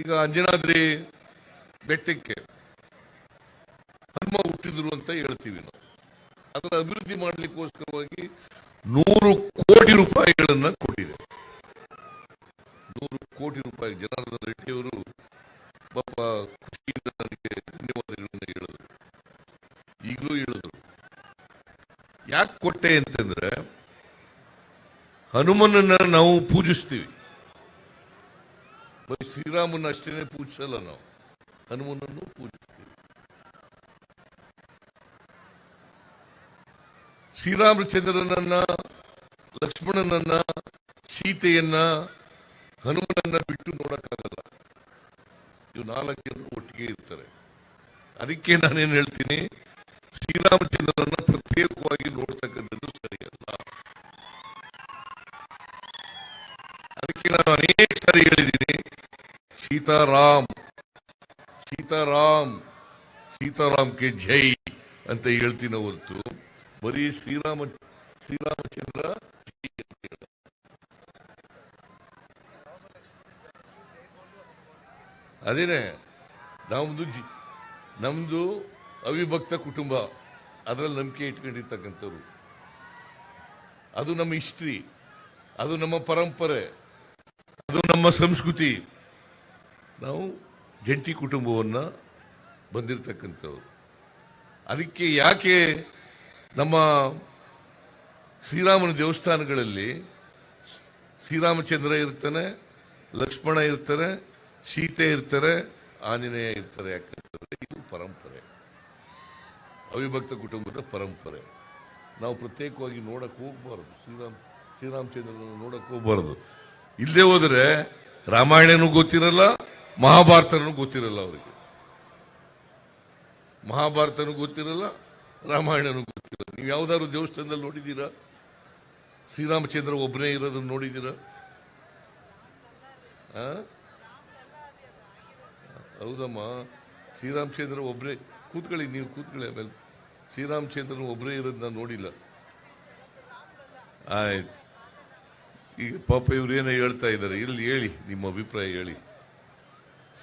ಈಗ ಅಂಜನಾದ್ರಿ ಬೆಟ್ಟಕ್ಕೆ ಹನುಮ ಹುಟ್ಟಿದ್ರು ಅಂತ ಹೇಳ್ತೀವಿ ನಾವು. ಅದರ ಅಭಿವೃದ್ಧಿ ಮಾಡಲಿಕ್ಕೋಸ್ಕರವಾಗಿ ನೂರು ಕೋಟಿ ರೂಪಾಯಿಗಳನ್ನ ಕೊಟ್ಟಿದೆ. ನೂರು ಕೋಟಿ ರೂಪಾಯಿ ಜನಾರ್ದನ ರೆಡ್ಡಿಯವರು ಪಾಪ ಖುಷಿಯಿಂದ ನನಗೆ ಧನ್ಯವಾದಗಳನ್ನು ಹೇಳಿದರು. ಈಗಲೂ ಹೇಳಿದರು. ಯಾಕೆ ಕೊಟ್ಟೆ ಅಂತಂದ್ರೆ ಹನುಮನನ್ನ ನಾವು ಪೂಜಿಸ್ತೀವಿ. ಬರೀ ಶ್ರೀರಾಮನ ಅಷ್ಟೇನೆ ಪೂಜಿಸಲ್ಲ ನಾವು ಹನುಮನನ್ನು ಪೂಜಿಸ್ತೀವಿ ಶ್ರೀರಾಮಚಂದ್ರನನ್ನ ಲಕ್ಷ್ಮಣನನ್ನ ಸೀತೆಯನ್ನ ಹನುಮನನ್ನ ಬಿಟ್ಟು ನೋಡಕ್ಕಾಗಲ್ಲ ಇವು ನಾಲ್ಕು ಒಟ್ಟಿಗೆ ಇರ್ತಾರೆ ಅದಕ್ಕೆ ನಾನೇನು ಹೇಳ್ತೀನಿ ಶ್ರೀರಾಮಚಂದ್ರನನ್ನ ಪ್ರತ್ಯೇಕವಾಗಿ ನೋಡ್ತಕ್ಕಂಥದ್ದು ಸರಿಯಲ್ಲ ಅದಕ್ಕೆ ನಾನು ಅನೇಕ ಸಾರಿ ಹೇಳಿದ್ದೀನಿ. ಸೀತಾರಾಮ್ ಸೀತಾರಾಮ್, ಸೀತಾರಾಮ್ಗೆ ಜೈ ಅಂತ ಹೇಳ್ತೀನಿ ಹೊರತು ಬರೀ ಶ್ರೀರಾಮ, ಶ್ರೀರಾಮಚಂದ್ರ. ಅದೇನೆ, ನಮ್ದು ಜಿ, ನಮ್ದು ಅವಿಭಕ್ತ ಕುಟುಂಬ, ಅದರಲ್ಲಿ ನಂಬಿಕೆ ಇಟ್ಕೊಂಡಿರ್ತಕ್ಕಂಥವ್ರು ಅದು ನಮ್ಮ ಹಿಸ್ಟ್ರಿ, ಅದು ನಮ್ಮ ಪರಂಪರೆ, ಅದು ನಮ್ಮ ಸಂಸ್ಕೃತಿ ನಾವು ಜಂಟಿ ಕುಟುಂಬವನ್ನು ಬಂದಿರತಕ್ಕಂಥವ್ರು. ಅದಕ್ಕೆ ಯಾಕೆ ನಮ್ಮ ಶ್ರೀರಾಮನ ದೇವಸ್ಥಾನಗಳಲ್ಲಿ ಶ್ರೀರಾಮಚಂದ್ರ ಇರ್ತಾನೆ, ಲಕ್ಷ್ಮಣ ಇರ್ತಾರೆ, ಸೀತೆ ಇರ್ತಾರೆ, ಆಂಜನೇಯ ಇರ್ತಾರೆ. ಯಾಕಂತಂದರೆ ಇದು ಪರಂಪರೆ. ಅವಿಭಕ್ತ ಕುಟುಂಬದ ಪರಂಪರೆ. ನಾವು ಪ್ರತ್ಯೇಕವಾಗಿ ನೋಡಕ್ಕೆ ಹೋಗ್ಬಾರ್ದು. ಶ್ರೀರಾಮ್ ಶ್ರೀರಾಮಚಂದ್ರನ ನೋಡಕ್ಕೆ ಹೋಗ್ಬಾರ್ದು. ಇಲ್ಲದೆ ಹೋದರೆ ರಾಮಾಯಣನೂ ಗೊತ್ತಿರಲ್ಲ ಮಹಾಭಾರತನೂ ಗೊತ್ತಿರಲ್ಲ ಅವರಿಗೆ. ಮಹಾಭಾರತನೂ ಗೊತ್ತಿರಲ್ಲ, ರಾಮಾಯಣನೂ ಗೊತ್ತಿರಲ್ಲ. ನೀವು ಯಾವ್ದಾದ್ರು ದೇವಸ್ಥಾನದಲ್ಲಿ ನೋಡಿದ್ದೀರಾ? ಶ್ರೀರಾಮಚಂದ್ರ ಒಬ್ಬನೇ ಇರೋದನ್ನು ನೋಡಿದ್ದೀರಾ? ಹೌದಮ್ಮ, ಶ್ರೀರಾಮಚಂದ್ರ ಒಬ್ಬರೇ ಕೂತ್ಕೊಳ್ಳಿ, ನೀವು ಕೂತ್ಕೊಳ್ಳಿ ಆಮೇಲೆ. ಶ್ರೀರಾಮಚಂದ್ರನ ಒಬ್ಬರೇ ಇರೋದನ್ನ ನಾನು ನೋಡಿಲ್ಲ. ಆಯ್ತು. ಈಗ ಪಾಪ ಇವ್ರೇನೋ ಹೇಳ್ತಾ ಇದ್ದಾರೆ ಇಲ್ಲಿ ಹೇಳಿ, ನಿಮ್ಮ ಅಭಿಪ್ರಾಯ ಹೇಳಿ.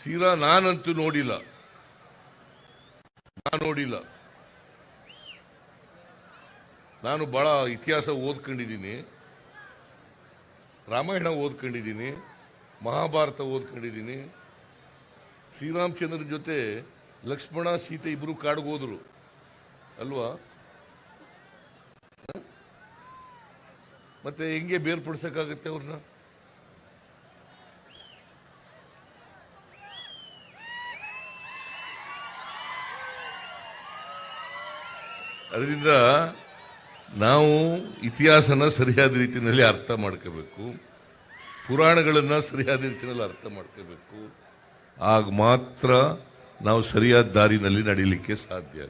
ಶ್ರೀರಾ ನಾನಂತೂ ನೋಡಿಲ್ಲ. ನಾನು ನೋಡಿಲ್ಲ. ನಾನು ಬಹಳ ಇತಿಹಾಸ ಓದ್ಕೊಂಡಿದ್ದೀನಿ. ರಾಮಾಯಣ ಓದ್ಕೊಂಡಿದ್ದೀನಿ. ಮಹಾಭಾರತ ಓದ್ಕೊಂಡಿದ್ದೀನಿ. ಶ್ರೀರಾಮಚಂದ್ರ ಜೊತೆ ಲಕ್ಷ್ಮಣ, ಸೀತೆ ಇಬ್ಬರು ಕಾಡಿಗೆ ಹೋದರು. ಅಲ್ವಾ? ಮತ್ತೆ ಹೆಂಗೆ ಬೇರ್ಪಡಿಸಕ್ಕಾಗತ್ತೆ ಅವ್ರನ್ನ? ಅದರಿಂದ ನಾವು ಇತಿಹಾಸನ ಸರಿಯಾದ ರೀತಿಯಲ್ಲಿ ಅರ್ಥ ಮಾಡ್ಕೋಬೇಕು. ಪುರಾಣಗಳನ್ನು ಸರಿಯಾದ ರೀತಿಯಲ್ಲಿ ಅರ್ಥ ಮಾಡ್ಕೋಬೇಕು. ಆಗ ಮಾತ್ರ ನಾವು ಸರಿಯಾದ ದಾರಿನಲ್ಲಿ ನಡೀಲಿಕ್ಕೆ ಸಾಧ್ಯ